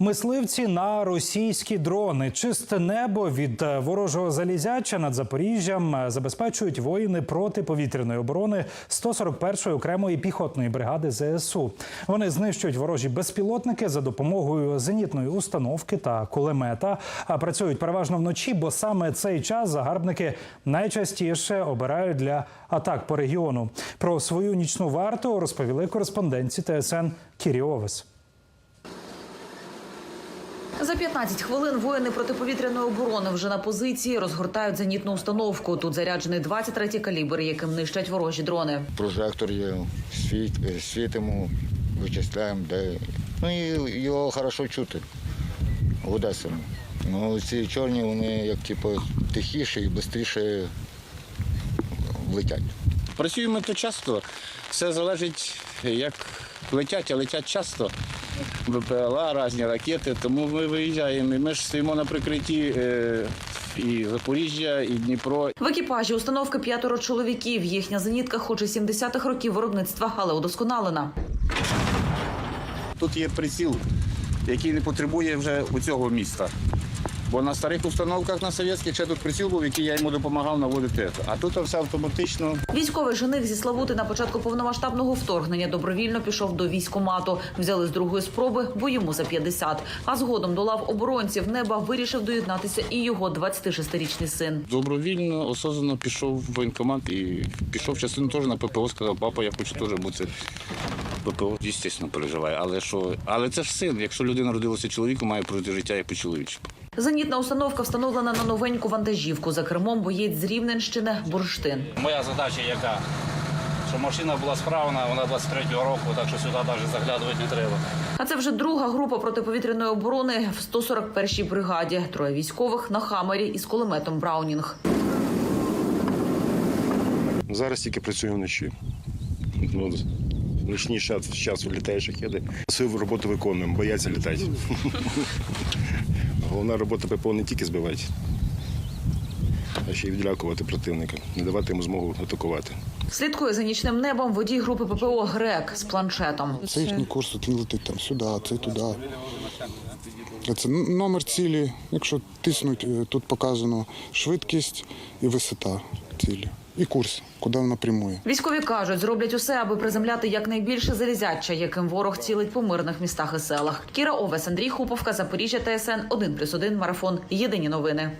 Мисливці на російські дрони. Чисте небо від е, ворожого залізяча над Запоріжжям е, забезпечують воїни протиповітряної оборони 141-ї окремої піхотної бригади ЗСУ. Вони знищують ворожі безпілотники за допомогою зенітної установки та кулемета. А працюють переважно вночі, бо саме цей час загарбники найчастіше обирають для атак по регіону. Про свою нічну варту розповіли кореспонденці ТСН Кірі Овес. За 15 хвилин воїни протиповітряної оборони вже на позиції розгортають зенітну установку. Тут заряджений 23-й калібр, яким нищать ворожі дрони. Прожектор є, світ, е, світимо, вичисляємо, де. Ну і його хорошо чути. Саме. Ну, ці чорні, вони як типу тихіше і швидше летять. Працюємо то часто, все залежить, як летять, а летять часто. БПЛА, різні ракети, тому ми виїжджаємо. І ми ж стоїмо на прикритті е, і Запоріжжя, і Дніпро. В екіпажі установки п'ятеро чоловіків. Їхня зенітка, хоч і 70-х років виробництва, але удосконалена. Тут є приціл, який не потребує вже у цього міста. Бо на старих установках на совєтських ще тут приціл був, який я йому допомагав наводити. А тут все автоматично. Військовий жених зі Славути на початку повномасштабного вторгнення добровільно пішов до військомату. Взяли з другої спроби, бо йому за 50. А згодом до лав оборонців неба вирішив доєднатися і його 26-річний син. Добровільно, осознанно пішов в воєнкомат і пішов частину теж на ППО, сказав, папа, я хочу теж бути. ППО, звісно, переживає. Але що, але це ж син. Якщо людина родилася чоловіком, має прожити життя як по чоловічому. Зенітна установка встановлена на новеньку вантажівку. За кермом боєць з Рівненщини бурштин. Моя задача яка? Щоб машина була справна, вона 23-го року, так що сюди навіть заглядувати не треба. А це вже друга група протиповітряної оборони в 141-й бригаді. Троє військових на хамері із кулеметом Браунінг. Зараз тільки працюю вночі. Ну, нічний час, час вилітають шахеди. Свою роботу виконуємо, бояться літати. Головна робота ППО не тільки збивати, а ще й відлякувати противника, не давати йому змогу атакувати. Слідкує за нічним небом водій групи ППО Грек з планшетом. Це їхній курс, от він летить там сюди, це туди. Це номер цілі. Якщо тиснуть, е, тут показано швидкість і висота цілі. І курс, куди вона прямує. Військові кажуть, зроблять усе, аби приземляти якнайбільше залізяча, яким ворог цілить по мирних містах і селах. Кіра Овес, Андрій Хуповка, Запоріжжя, ТСН 1+,1, Марафон. Єдині новини.